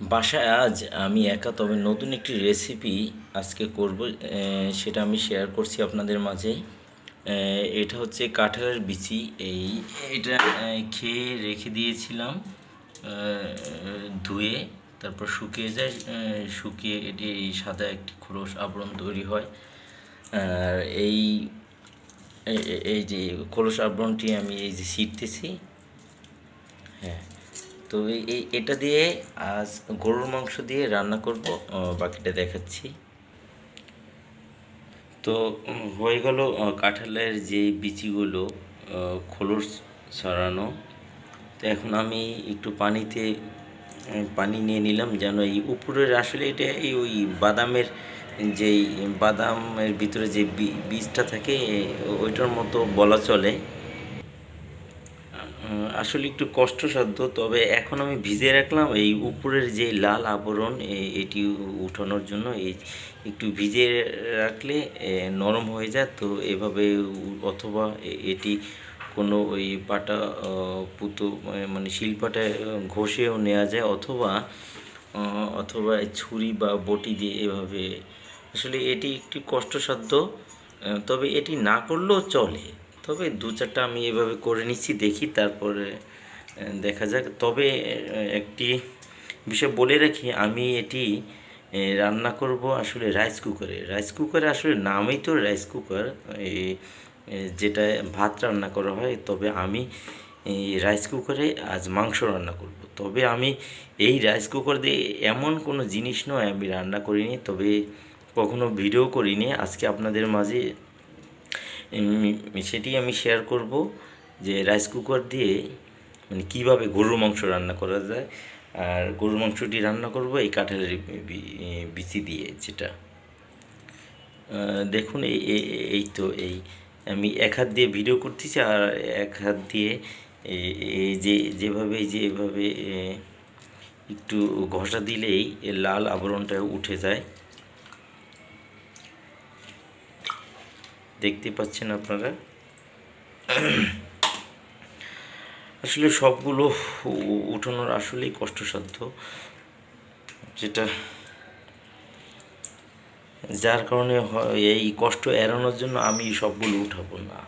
বাসায় আজ আমি একা, তবে নতুন একটি রেসিপি আজকে করব সেটা আমি শেয়ার করছি আপনাদের মাঝে এটা হচ্ছে কাঁঠালের বিচি। এই, এটা খেয়ে রেখে দিয়েছিলাম ধুয়ে, তারপর শুকিয়ে যায় শুকিয়ে এটি সাদা একটি খোলস আবরণ তৈরি হয়। আর এই- এই যে খোলস আবরণটি আমি এই যে ছিটতেছি হ্যাঁ তো এই এটা দিয়ে আজ গরুর মাংস দিয়ে রান্না করব বাকিটা দেখাচ্ছি। তো হয়ে গেল কাঁঠালের যে বিচিগুলো খোলস ছড়ানো। তো এখন আমি একটু পানিতে পানি নিয়ে নিলাম যেন এই উপরের আসলে এটা এই ওই বাদামের যেই বাদামের ভিতরে যে বীজটা থাকে ওইটার মতো বলা চলে। আসলে একটু কষ্টসাধ্য, তবে এখন আমি ভিজিয়ে রাখলাম। এই উপরের যে লাল আবরণ এটি উঠানোর জন্য এই একটু ভিজিয়ে রাখলে নরম হয়ে যায়। তো এভাবে অথবা এটি কোনো ওই পাটা পুতো মানে শিলপাটায় ঘষেও নেওয়া যায়। অথবা অথবা ছুরি বা বটি দিয়ে এভাবে। আসলে এটি একটু কষ্টসাধ্য তবে এটি না করলেও চলে। তবে দু চারটা আমি এভাবে করে নিচ্ছি, দেখি তারপরে দেখা যাক। তবে একটি বিষয় বলে রাখি, আমি এটি রান্না করব আসলে রাইস কুকারে রাইস কুকারে আসলে নামই তো রাইস কুকার যেটা ভাত রান্না করা হয়। তবে আমি রাইস কুকারে আজ মাংস রান্না করব। তবে আমি এই রাইস কুকার দিয়ে এমন কোনো জিনিস নয় আমি রান্না করিনি, তবে কখনো ভিডিও করিনি। আজকে আপনাদের মাঝে সেটি আমি শেয়ার করব যে রাইস কুকার দিয়ে মানে কীভাবে গরুর মাংস রান্না করা যায়। আর গরুর মাংসটি রান্না করব এই কাঁঠালের বিচি দিয়ে যেটা। দেখুন এই তো এই আমি এক হাত দিয়ে ভিডিও করতেছি আর এক হাত দিয়ে এই যে, যেভাবে এই যে এভাবে একটু ঘষা দিলেই লাল আবরণটা উঠে যায়। দেখতে পাচ্ছেন আপনারা। আসলে সবগুলো উঠানোর আসলেই কষ্টসাধ্য। যেটা যার কারণে এই কষ্ট এড়ানোর জন্য আমি সবগুলো উঠাবো না।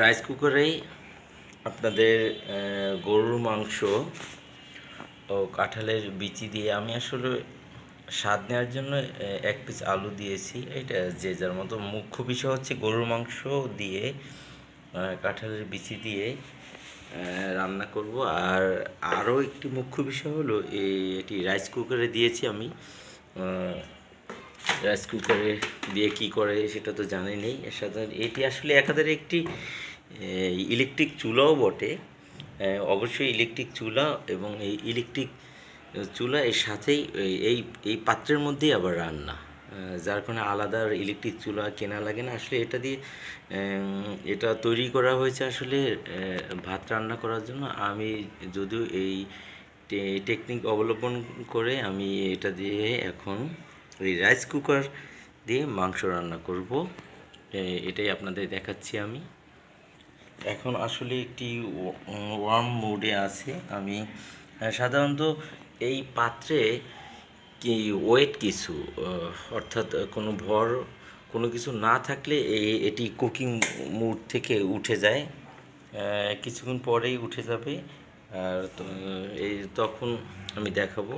রাইস কুকারেই আপনাদের গরুর মাংস ও কাঁঠালের বিচি দিয়ে আমি আসলে স্বাদ নেওয়ার জন্য এক পিস আলু দিয়েছি। এটা যে যার মতো মুখ্য বিষয় হচ্ছে গরুর মাংস দিয়ে কাঁঠালের বিচি দিয়ে রান্না করব। আর আরও একটি মুখ্য বিষয় হলো এটি রাইস কুকারে দিয়েছি আমি। রাইস কুকারে দিয়ে কি করে সেটা তো জানি নেই। এর সাথে এটি আসলে একাধারে একটি ইলেকট্রিক চুলাও বটে। অবশ্যই ইলেকট্রিক চুলা এবং এই ইলেকট্রিক চুলা এর সাথেই এই- এই পাত্রের মধ্যেই আবার রান্না। যার কারণে আলাদা ইলেকট্রিক চুলা কেনা লাগে না। আসলে এটা দিয়ে এটা তৈরি করা হয়েছে আসলে ভাত রান্না করার জন্য। আমি যদিও এই টেকনিক অবলম্বন করে আমি এটা দিয়ে এখন এই রাইস কুকার দিয়ে মাংস রান্না করব। এটাই আপনাদের দেখাচ্ছি আমি। এখন আসলে একটি ওয়ার্ম মোডে আছে। আমি সাধারণত এই পাত্রে কি ওয়েট কিছু অর্থাৎ কোনো ভর, কোনো কিছু না থাকলে এটি কুকিং মুড থেকে উঠে যায়। কিছুক্ষণ পরেই উঠে যাবে। আর এই তখন আমি দেখাবো।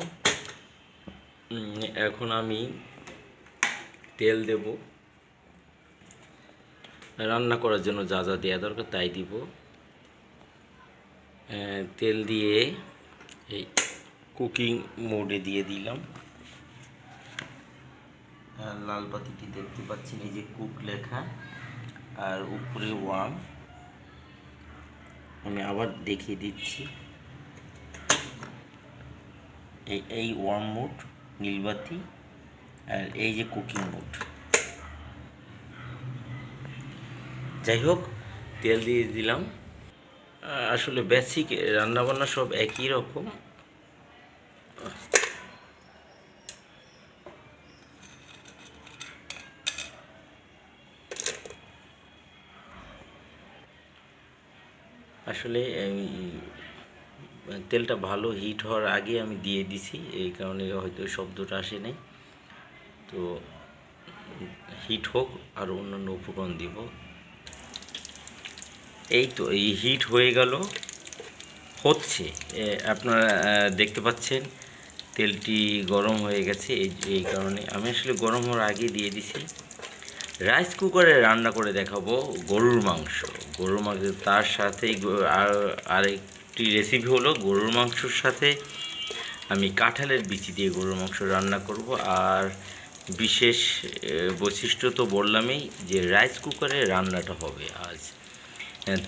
এখন আমি তেল দেব। রান্না করার জন্য যা যা দেওয়া দরকার তাই দিব। তেল দিয়ে এই কুকিং মোডে দিয়ে দিলাম। লাল বাতিটি দেখতে পাচ্ছেন, এই যে কুক লেখা। আর উপরে ওয়াম। আমি আবার দেখিয়ে দিচ্ছি। এই এই ওয়ার্ম মোড নীলবাতি আর এই যে কুকিং মোড। যাই হোক, তেল দিয়ে দিলাম। আসলে বেসিক রান্নাবান্না সব একই রকম। আসলে আমি মানে তেলটা ভালো হিট হওয়ার আগে আমি দিয়ে দিছি, এই কারণে হয়তো শব্দটা আসে নাই। তো হিট হোক, আর অন্যান্য উপকরণ দিব। এই তো, এই হিট হয়ে গেল। হচ্ছে আপনারা দেখতে পাচ্ছেন, তেলটি গরম হয়ে গেছে, এই এই কারণে। আমি আসলে গরম হওয়ার আগে দিয়ে দিছি। রাইস কুকারে রান্না করে দেখাবো গরুর মাংস। গরুর মাংস, তার সাথে আর, আরেকটি রেসিপি হলো গরুর মাংসর সাথে আমি কাঁঠালের বিচি দিয়ে গরুর মাংস রান্না করব। আর বিশেষ বৈশিষ্ট্য তো বললামই যে রাইস কুকারে রান্নাটা হবে আজ।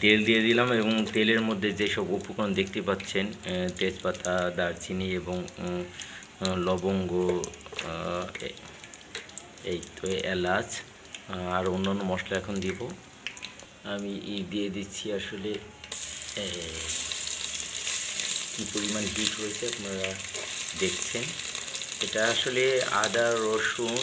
তেল দিয়ে দিলাম এবং তেলের মধ্যে যেসব উপকরণ দেখতে পাচ্ছেন তেজপাতা, দারচিনি এবং লবঙ্গ এই তো এলাচ আর অন্যান্য মশলা এখন দিব। আমি দিয়ে দিচ্ছি আসলে কি পরিমাণ হিট হয়েছে আপনারা দেখছেন। এটা আসলে আদা, রসুন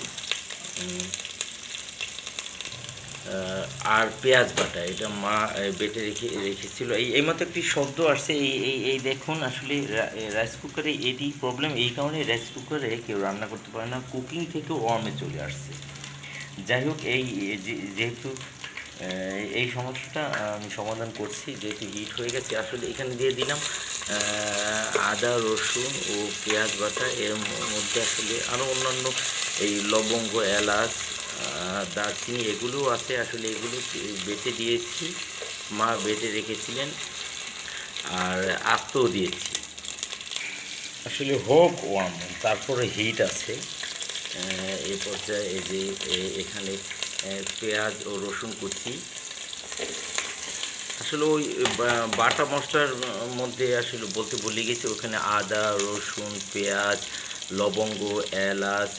আর পেঁয়াজ বাটা, এটা মা বেটে রেখে, রেখেছিল। এই এইমাত্র একটি শব্দ আসছে, এই এই এই দেখুন, আসলে রাইস কুকারে এটি প্রবলেম এই কারণে রাইস কুকারে কেউ রান্না করতে পারে না কুকিং থেকেও ওয়ার্মে চলে আসছে। যাই হোক, এই যেহেতু এই সমস্যাটা আমি সমাধান করছি, যেহেতু হিট হয়ে গেছে, আসলে এখানে দিয়ে দিলাম আদা, রসুন ও পেঁয়াজ বাটা, এর মধ্যে আসলে আরও অন্যান্য এই লবঙ্গ, এলাচ দারচিনি এগুলোও আছে আসলে, এগুলো বেটে দিয়েছি, মা বেটে রেখেছিলেন আর আস্তেও দিয়েছি। আসলে হোক ওয়ার্ম তারপরে হিট আছে। এই পর্যায়ে যে এখানে পেঁয়াজ ও রসুন কুচি। আসলে ওই বাটা মশলার মধ্যে আসলে বলতে ভুলে গেছি, ওখানে আদা, রসুন, পেঁয়াজ, লবঙ্গ, এলাচ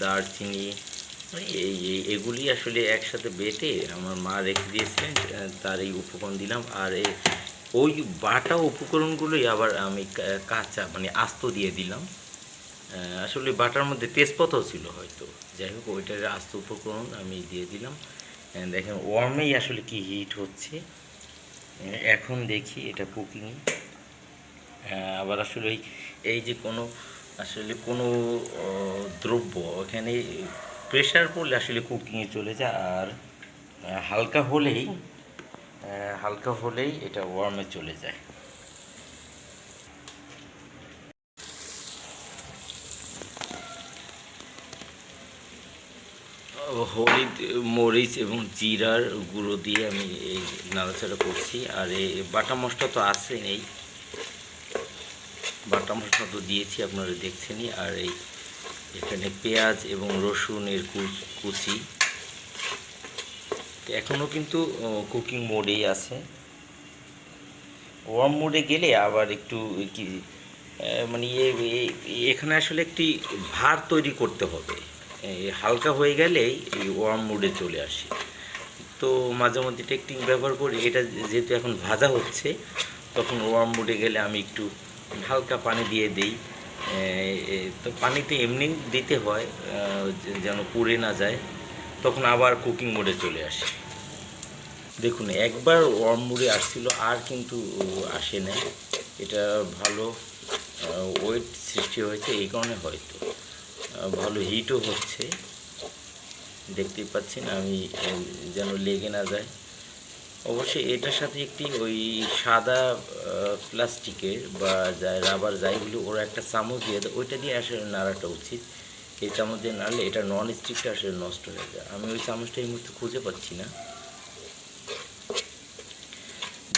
দারচিনি এই এগুলি আসলে একসাথে বেটে আমার মা রেখে দিয়েছিলেন তার এই উপকরণ দিলাম, আর এই ওই বাটা উপকরণগুলোই আবার আমি কাঁচা মানে আস্ত দিয়ে দিলাম। আসলে বাটার মধ্যে তেজপাতাও ছিল হয়তো, যাই হোক, ওইটার আস্ত উপকরণ আমি দিয়ে দিলাম। দেখেন, ওয়ার্মেই আসলে কি হিট হচ্ছে। এখন দেখি এটা কুকিং আবার আসলে এই যে কোনো, আসলে কোনো দ্রব্য ওখানে প্রেশার পড়লে আসলে কুকিংয়ে চলে যায় আর হালকা হলেই হালকা হলেই এটা ওয়ার্মে চলে যায়। হলুদ মরিচ এবং জিরার গুঁড়ো দিয়ে আমি এই নাড়াচাড়া করছি। আর এই বাটা মশলা তো আছে নেই বাটা মশলা তো দিয়েছি আপনারা দেখছেনই। আর এই এখানে পেঁয়াজ এবং রসুনের কুচ- এখনও কিন্তু কুকিং মোডেই আছে। ওয়ার্ম মোডে গেলে আবার একটু কি মানে এখানে আসলে একটি ভার তৈরি করতে হবে। হালকা হয়ে গেলেই এই ওয়ার্ম মোডে চলে আসে। তো মাঝে মধ্যে টেকটিং ব্যবহার করি এটা যেহেতু এখন ভাজা হচ্ছে, তখন ওয়ার্ম মোডে গেলে আমি একটু হালকা পানি দিয়ে দিই। তো পানিতে এমনি দিতে হয় যেন পুড়ে না যায়। তখন আবার কুকিং মোডে চলে আসে। দেখুন, একবার ওয়ার্ম মুড়ে আসছিল, আর কিন্তু আসে নাই। এটা ভালো ওয়েট সৃষ্টি হয়েছে, এই কারণে হয়তো। ভালো হিটও হচ্ছে। দেখতেই পাচ্ছেন, আমি যেন লেগে না যায়। অবশ্যই এটার সাথে একটি ওই সাদা প্লাস্টিকের বা রাবার যাইগুলো ওরা একটা চামচ দিয়ে দেয়। ওইটা দিয়ে আসলে নাড়াটা উচিত। এই চামচ দিয়ে নাড়লে এটা নন স্টিকটা আসলে নষ্ট হয়ে যায়। আমি ওই চামচটা এই মুহূর্তে খুঁজে পাচ্ছি না।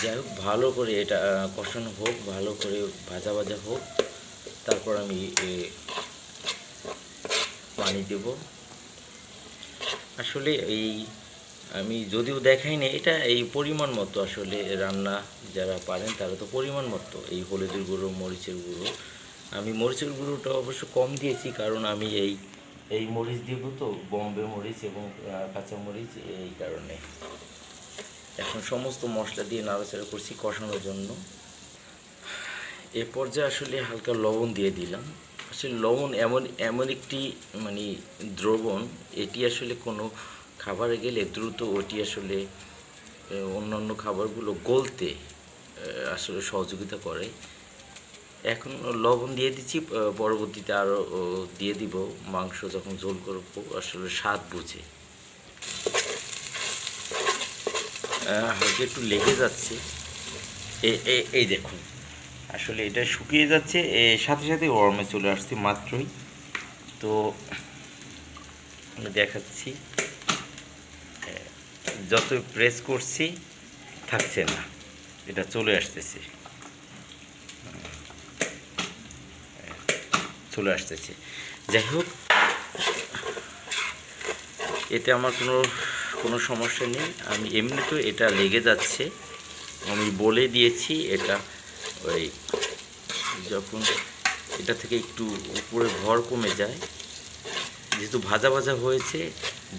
যাই হোক, ভালো করে এটা কষানো হোক, ভালো করে ভাজা ভাজা হোক, তারপর আমি পানি দেব। আসলে এই আমি যদিও দেখাই না এটা এই পরিমাণ মতো আসলে রান্না যারা পারেন তারা তো পরিমাণ মতো, এই হলুদের গুঁড়ো, মরিচের গুঁড়ো। আমি মরিচের গুঁড়োটা অবশ্য কম দিয়েছি কারণ আমি এই এই মরিচ দিব তো বম্বে মরিচ এবং কাঁচা মরিচ এই কারণে। এখন সমস্ত মশলা দিয়ে নাড়াচাড়া করছি কষানোর জন্য। এ পর্যায়ে আসলে হালকা লবণ দিয়ে দিলাম। আসলে লবণ এমন এমন একটি মানে দ্রবণ, এটি আসলে কোনো খাবারে গেলে দ্রুত ওটি আসলে অন্যান্য খাবারগুলো গলতে আসলে সহযোগিতা করে। এখন লবণ দিয়ে দিচ্ছি পরবর্তীতে আরও দিয়ে দিব। মাংস যখন ঝোল করব, আসলে স্বাদ বুঝে। হালকা একটু লেগে যাচ্ছে। এই দেখুন, আসলে এটা শুকিয়ে যাচ্ছে। সাথে সাথে গরমে চলে আসছে মাত্রই। তো দেখাচ্ছি। যত প্রেস করছি, থাকছে না। এটা চলে আসতেছে। চলে আসতেছে। যাই হোক, এতে আমার কোনো কোনো সমস্যা নেই। আমি এমনিতেও এটা লেগে যাচ্ছে। আমি বলে দিয়েছি এটা, ওই যখন এটা থেকে একটু উপরে ভর কমে যায়। যেহেতু ভাজা ভাজা হয়েছে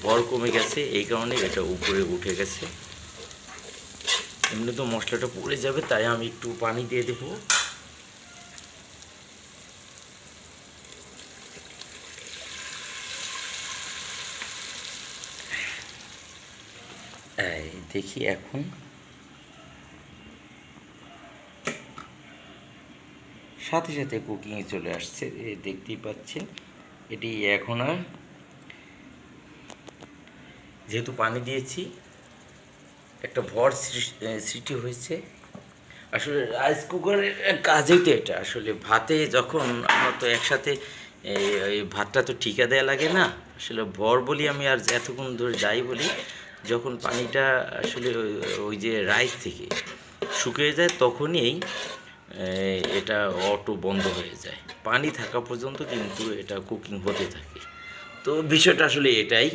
ভর কমে গেছে, এই কারণে এটা উপরে উঠে গেছে। এমনি তো মশলাটা পড়ে যাবে, তাই আমি একটু পানি দিয়ে দেবো। দেখি এখন। সাথে সাথে কুকিংয়ে চলে আসছে দেখতেই পাচ্ছেন, এটি এখন আর যেহেতু পানি দিয়েছি, একটা ভর সৃষ্টি হয়েছে। আসলে রাইস কুকারের কাজেই তো এটা। আসলে ভাতে যখন আমরা তো একসাথে এই ভাতটা তো ঠিকা দেওয়া লাগে না। আসলে ভর বলি আমি আর এতক্ষণ ধরে যাই বলি, যখন পানিটা আসলে ওই যে রাইস থেকে শুকিয়ে যায় তখনই এটা অটো বন্ধ হয়ে যায়। পানি থাকা পর্যন্ত কিন্তু এটা কুকিং হতে থাকে। তো বিষয়টা আসলে এটাই।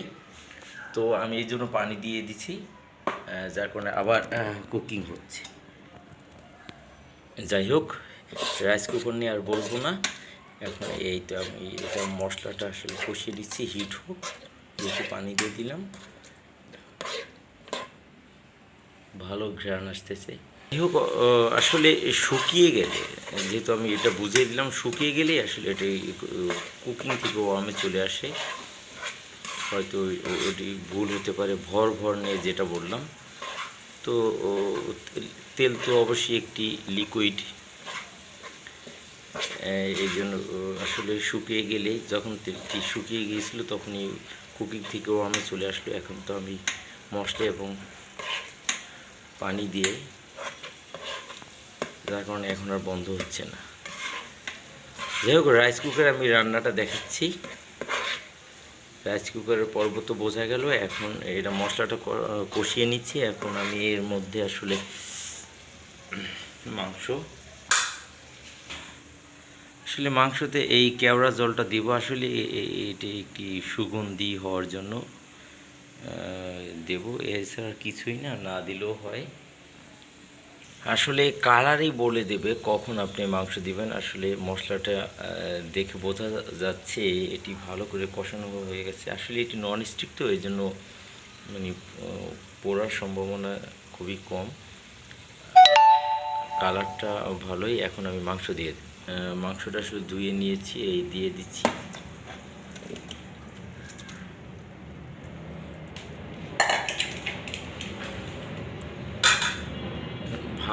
তো আমি এই জন্য পানি দিয়ে দিছি যার কারণে আবার কুকিং হচ্ছে। যাই হোক রাইস কুকার নিয়ে আর বলব না। এখন এই তো আমি এটা মশলাটা আসলে কষিয়ে দিচ্ছি হিট হোক। যেহেতু পানি দিয়ে দিলাম। ভালো ঘ্রাণ আসতেছে। যাই হোক আসলে শুকিয়ে গেলে, যেহেতু আমি এটা বুঝিয়ে দিলাম, শুকিয়ে গেলেই আসলে এটা কুকিং থেকে ওয়ার্মে চলে আসে। হয়তো ওটি ভুল হতে পারে, ভর ভর নিয়ে যেটা বললাম। তো তেল তো অবশ্যই একটি লিকুইড এই জন্য আসলে শুকিয়ে গেলে, যখন তেলটি শুকিয়ে গিয়েছিল তখনই কুকিং থেকেও আমি চলে আসলো। এখন তো আমি মশলা এবং পানি দিয়ে, যার কারণে এখন আর বন্ধ হচ্ছে না। যাই হোক রাইস কুকার আমি রান্নাটা দেখাচ্ছি। রাইস কুকারের পর্ব তো বোঝা গেল, এখন এটা মশলাটা কষিয়ে নিচ্ছি, এখন আমি এর মধ্যে আসলে মাংস। আসলে মাংসতে এই কেওড়া জলটা দিব, আসলে এটি একটি সুগন্ধি হওয়ার জন্য দেব। এছাড়া কিছুই না না দিলেও হয়। আসলে কালারই বলে দেবে কখন আপনি মাংস দিবেন। আসলে মশলাটা দেখে বোঝা যাচ্ছে এটি ভালো করে কষানো হয়ে গেছে। আসলে এটি নন স্টিক তো এই জন্য মানে পোড়ার সম্ভাবনা খুবই কম। কালারটা ভালোই, এখন আমি মাংস দিয়ে। মাংসটা শুধু ধুয়ে নিয়েছি, এই দিয়ে দিচ্ছি।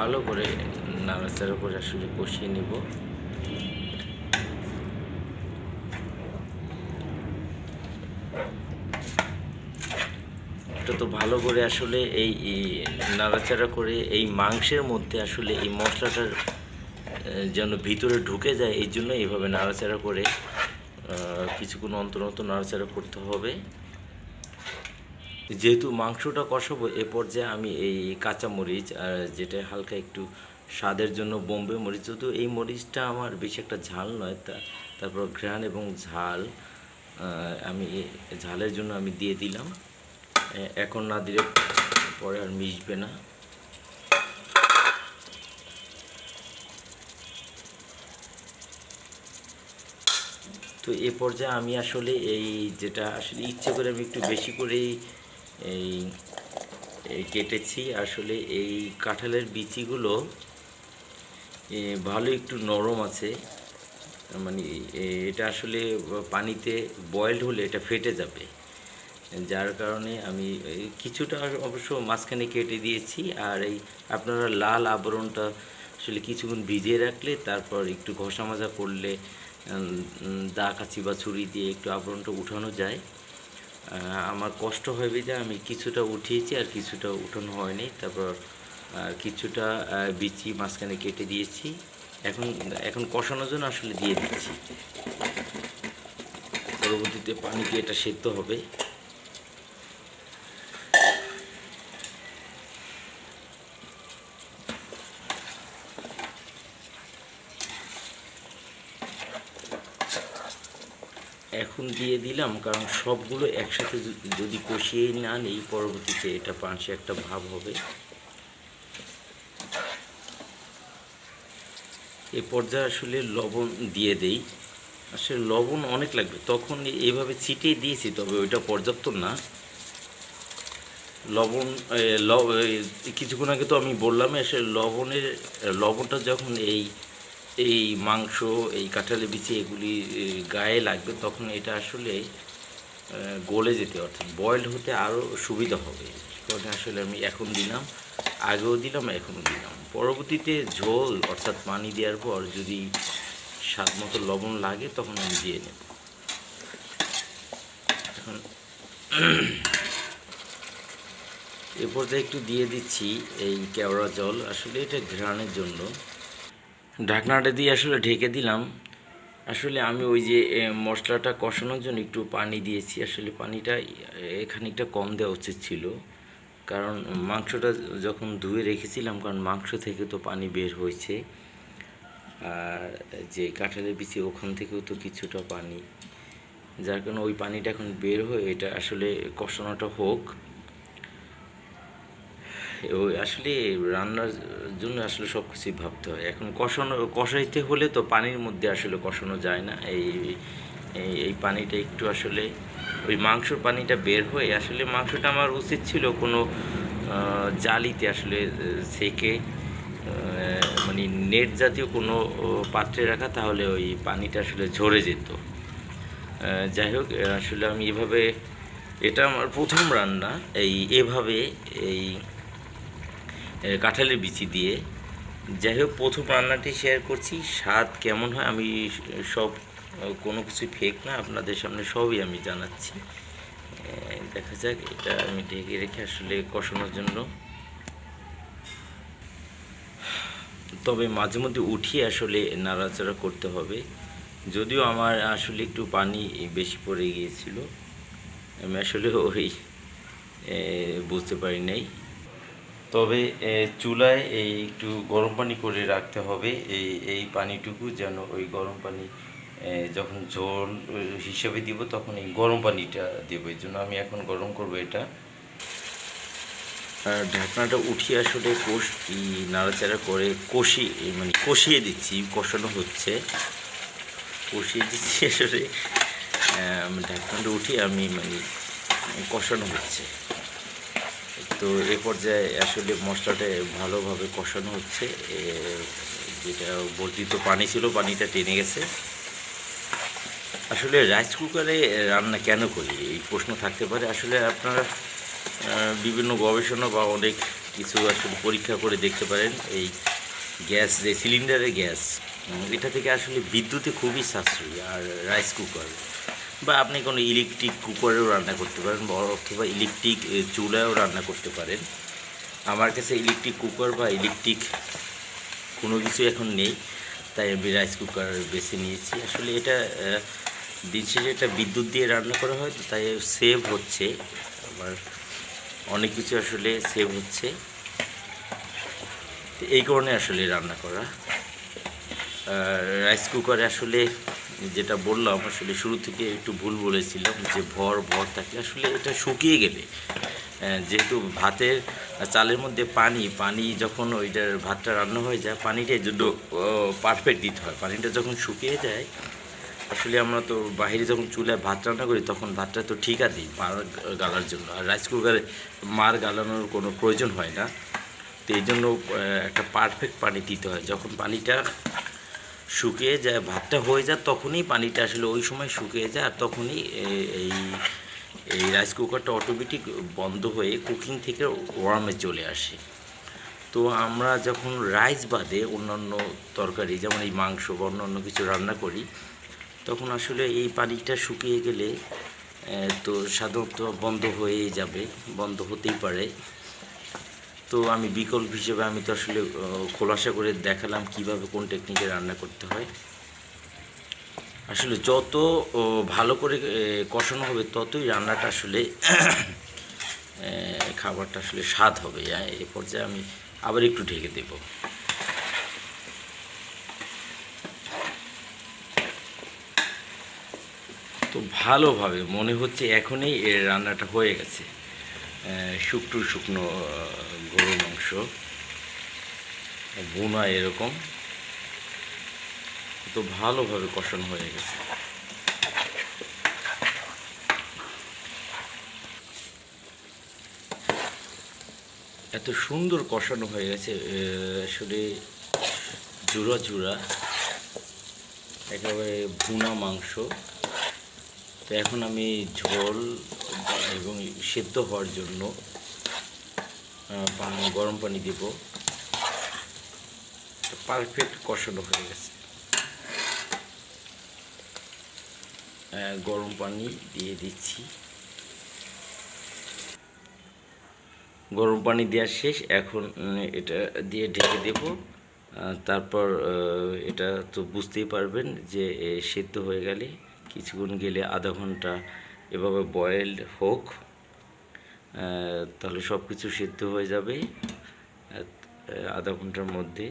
ভালো করে নাড়াচাড়া করে আসলে কষিয়ে নিব। এটা তো ভালো করে আসলে এই নাড়াচাড়া করে এই মাংসের মধ্যে আসলে এই মশলাটার যেন ভিতরে ঢুকে যায়, এই জন্য এইভাবে নাড়াচাড়া করে কিছুক্ষণ অন্তর অন্তর নাড়াচাড়া করতে হবে। যেহেতু মাংসটা কষাবো, এ পর্যায়ে আমি এই কাঁচা মরিচ আর যেটা হালকা একটু স্বাদের জন্য বোম্বে মরিচ, যদিও এই মরিচটা আমার বেশি একটা ঝাল নয়, তা তারপর ঘ্রাণ এবং ঝাল আমি ঝালের জন্য আমি দিয়ে দিলাম। এখন না দিলে পরে আর মিশবে না। তো এ পর্যায়ে আমি আসলে এই যেটা আসলে ইচ্ছে করে আমি একটু বেশি করেই এই কেটেছি। আসলে এই কাঁঠালের বিচিগুলো ভালো একটু নরম আছে। মানে এটা আসলে পানিতে বয়েলড হলে এটা ফেটে যাবে। যার কারণে আমি কিছুটা অবশ্য মাঝখানে কেটে দিয়েছি। আর এই আপনারা লাল আবরণটা আসলে কিছুক্ষণ ভিজিয়ে রাখলে, তারপর একটু ঘষা মাজা করলে দা কাচি বা ছুরি দিয়ে একটু আবরণটা উঠানো যায়। আমার কষ্ট হবে যে আমি কিছুটা উঠিয়েছি আর কিছুটা উঠানো হয়নি। তারপর কিছুটা বিচি মাঝখানে কেটে দিয়েছি। এখন এখন কষানোর জন্য আসলে দিয়ে দিচ্ছি। পরবর্তীতে পানি দিয়ে এটা সেদ্ধ হবে। এখন দিয়ে দিলাম কারণ সবগুলো একসাথে যদি কষিয়ে না নেই পরবর্তীতে এটা পাঁচে একটা ভাব হবে। এই পর্যায়ে আসলে লবণ দিয়ে দেই। আসলে লবণ অনেক লাগবে। তখন এইভাবে ছিটিয়ে দিয়েছি তবে ওইটা পর্যাপ্ত না। লবণ এ, কিছুক্ষণ আগে তো আমি বললাম আসলে লবণের লবণটা যখন এই এই মাংস, এই কাঁঠালি বিচি এগুলি গায়ে লাগবে, তখন এটা আসলে গলে যেতে, অর্থাৎ বয়েলড হতে আরও সুবিধা হবে। কারণে আসলে আমি এখন দিলাম, আগেও দিলাম, এখনও দিলাম। পরবর্তীতে ঝোল, অর্থাৎ পানি দেওয়ার পর যদি স্বাদ মতো লবণ লাগে, তখন আমি দিয়ে নেব। এখন এ পর্যায়ে একটু দিয়ে দিচ্ছি এই কেওড়া জল। আসলে এটা ঘ্রাণের জন্য। ঢাকনাটা দিয়ে আসলে ঢেকে দিলাম। আসলে আমি ওই যে মশলাটা কষানোর জন্য একটু পানি দিয়েছি। আসলে পানিটা এ, খানিকটা কম দেওয়া উচিত ছিল। কারণ মাংসটা যখন ধুয়ে রেখেছিলাম কারণ মাংস থেকে তো পানি বের হয়েছে। আর যে কাঁঠালের বিচি ওখান থেকেও তো কিছুটা পানি। যার কারণে ওই পানিটা এখন বের হয়ে এটা আসলে কষানোটা হোক। আসলে রান্নার জন্য আসলে সব কিছুই ভাবতে হয়। এখন কষানো, কষাইতে হলে তো পানির মধ্যে আসলে কষানো যায় না। এই, এই- পানিটা একটু আসলে, ওই মাংসর পানিটা বের হয়ে আসলে মাংসটা আমার উচিত ছিল কোনো জালিতে আসলে সেকে মানে নেট জাতীয় কোনো পাত্রে রাখা তাহলে ওই পানিটা আসলে ঝরে যেত। যাই হোক, আসলে আমি এভাবে, এটা আমার প্রথম রান্না। এই এভাবে, এই কাঁঠালের বিচি দিয়ে। যাই হোক প্রথম রান্নাটি শেয়ার করছি। স্বাদ কেমন হয় আমি সব কোনো কিছু ফেক না, আপনাদের সামনে সবই আমি জানাচ্ছি। দেখা যাক, এটা আমি ঢেকে রেখে আসলে কষানোর জন্য। তবে মাঝে মধ্যে উঠিয়ে আসলে নাড়াচাড়া করতে হবে। যদিও আমার আসলে একটু পানি বেশি পড়ে গিয়েছিল। আমি আসলে ওই বুঝতে পারি নাই। তবে চুলায় এই একটু গরম পানি করে রাখতে হবে। এই এই পানিটুকু যেন ওই গরম পানি যখন ঝোল হিসেবে দিব তখন এই গরম পানিটা দেবো। এই জন্য আমি এখন গরম করব এটা। আর ঢাকনাটা উঠিয়ে আসলে কোষ নাড়াচাড়া করে কষি মানে কষিয়ে দিচ্ছি, কষানো হচ্ছে। কষিয়ে দিচ্ছি আসলে ঢাকনাটা উঠিয়ে আমি মানে কষানো হচ্ছে। তো এ পর্যায়ে আসলে মশলাটা ভালোভাবে কষানো হচ্ছে। যেটা বর্ধিত পানি ছিল, পানিটা টেনে গেছে। আসলে রাইস কুকারে রান্না কেন করি? এই প্রশ্ন থাকতে পারে। আসলে আপনারা বিভিন্ন গবেষণা বা অনেক কিছু আসলে পরীক্ষা করে দেখতে পারেন। এই গ্যাস, যে সিলিন্ডারের গ্যাস এটা থেকে আসলে বিদ্যুতে খুবই সাশ্রয়ী। আর রাইস কুকার বা আপনি কোনো ইলেকট্রিক কুকারেও রান্না করতে পারেন অথবা ইলেকট্রিক চুলায়ও রান্না করতে পারেন। আমার কাছে ইলেকট্রিক কুকার বা ইলেকট্রিক কোনো কিছু এখন নেই, তাই আমি রাইস কুকার বেছে নিয়েছি। আসলে এটা দিন শেষে এটা বিদ্যুৎ দিয়ে রান্না করা হয়, তো তাই সেভ হচ্ছে। আবার অনেক কিছু আসলে সেভ হচ্ছে। এই কারণে আসলে রান্না করা। রাইস কুকারে আসলে যেটা বললাম, আসলে শুরু থেকে একটু ভুল বলেছিলাম যে ভর ভর থাকে। আসলে এটা শুকিয়ে গেলে যেহেতু ভাতের চালের মধ্যে পানি পানি যখন ওইটার ভাতটা রান্না হয়ে যায় পানিটা জন্য পারফেক্ট দিতে হয়। পানিটা যখন শুকিয়ে যায়, আসলে আমরা তো বাইরে যখন চুলায় ভাত রান্না করি, তখন ভাতটা তো ঠিক দিই মার গালার জন্য। আর রাইস কুকারে মার গালানোর কোনো প্রয়োজন হয় না। তো এই জন্য একটা পারফেক্ট পানি দিতে হয়। যখন পানিটা শুকিয়ে যায়, ভাতটা হয়ে যায়, তখনই পানিটা আসলে ওই সময় শুকিয়ে যায় আর তখনই এই এই রাইস কুকারটা অটোমেটিক বন্ধ হয়ে কুকিং থেকে ওয়ার্মে চলে আসে। তো আমরা যখন রাইস বাদে অন্যান্য তরকারি, যেমন এই মাংস বা অন্যান্য কিছু রান্না করি, তখন আসলে এই পানিটা শুকিয়ে গেলে তো সাধারণত বন্ধ হয়েই যাবে, বন্ধ হতেই পারে। তো আমি বিকল্প হিসেবে আমি তো আসলে খোলাসা করে দেখালাম কীভাবে কোন টেকনিকে রান্না করতে হয়। আসলে যত ভালো করে কষানো হবে ততই রান্নাটা আসলে খাবারটা আসলে স্বাদ হবে। এ পর্যায়ে আমি আবার একটু ঢেকে দেব। তো ভালোভাবে মনে হচ্ছে এখনই এর রান্নাটা হয়ে গেছে। শুকনো শুকনো গরুর মাংস। বোনা এরকম। তো ভালোভাবে কষানো হয়ে গেছে। এত সুন্দর কষানো হয়ে গেছে আসলে জোড়া জোড়া একেবারে ভুনা মাংস। তো এখন আমি ঝোল এবং সেদ্ধ হওয়ার জন্য গরম পানি দেব। পারফেক্ট কষানো হয়ে গেছে। গরম পানি দিয়ে দিচ্ছি। গরম পানি দেওয়া শেষ। এখন এটা দিয়ে ঢেকে দেব। তারপর এটা তো বুঝতেই পারবেন যে সেদ্ধ হয়ে গেলে কিছুক্ষণ গেলে আধা ঘণ্টা এভাবে বয়েলড হোক তাহলে সব কিছু সিদ্ধ হয়ে যাবে আধা ঘণ্টার মধ্যে।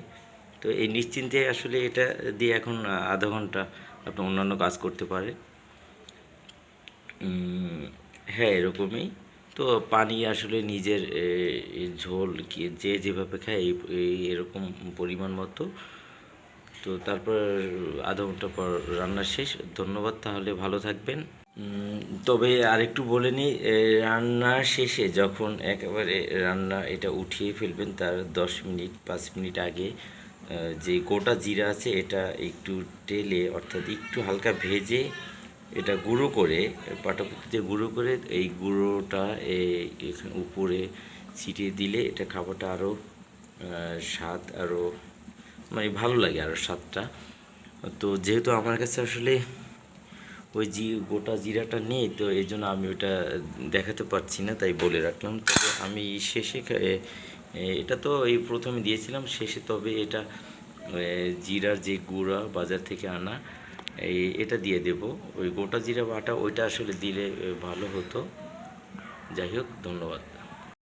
তো এই নিশ্চিন্তে আসলে এটা দিয়ে এখন আধা ঘণ্টা আপনি অন্যান্য কাজ করতে উম, হ্যাঁ এরকমই। তো পানি আসলে নিজের ঝোল যে যেভাবে খায় এই এরকম পরিমাণ মতো। তো তারপর আধা ঘণ্টা পর রান্না শেষ। ধন্যবাদ তাহলে ভালো থাকবেন। তবে আরেকটু বলে নিই রান্না শেষে যখন একেবারে রান্না এটা উঠিয়ে ফেলবেন তার দশ মিনিট, পাঁচ মিনিট আগে যে গোটা জিরা আছে এটা একটু টেলে, অর্থাৎ একটু হালকা ভেজে এটা গুঁড়ো করে পাটাপুতিতে গুঁড়ো করে, এই গুঁড়োটা এখানে উপরে ছিটিয়ে দিলে এটা খাবারটা আরও স্বাদ আরও মানে ভালো লাগে আরও স্বাদটা। তো যেহেতু আমার কাছে আসলে ওই জি, গোটা জিরাটা নেই, তো এই জন্য আমি ওটা দেখাতে পারছি না, তাই বলে রাখলাম। তবে আমি শেষে এটা তো এই প্রথমে দিয়েছিলাম, শেষে তবে এটা জিরার যে গুঁড়া বাজার থেকে আনা এটা দিয়ে দেব। ওই গোটা জিরা বাটা, ওইটা আসলে দিলে ভালো হতো। যাই হোক, ধন্যবাদ।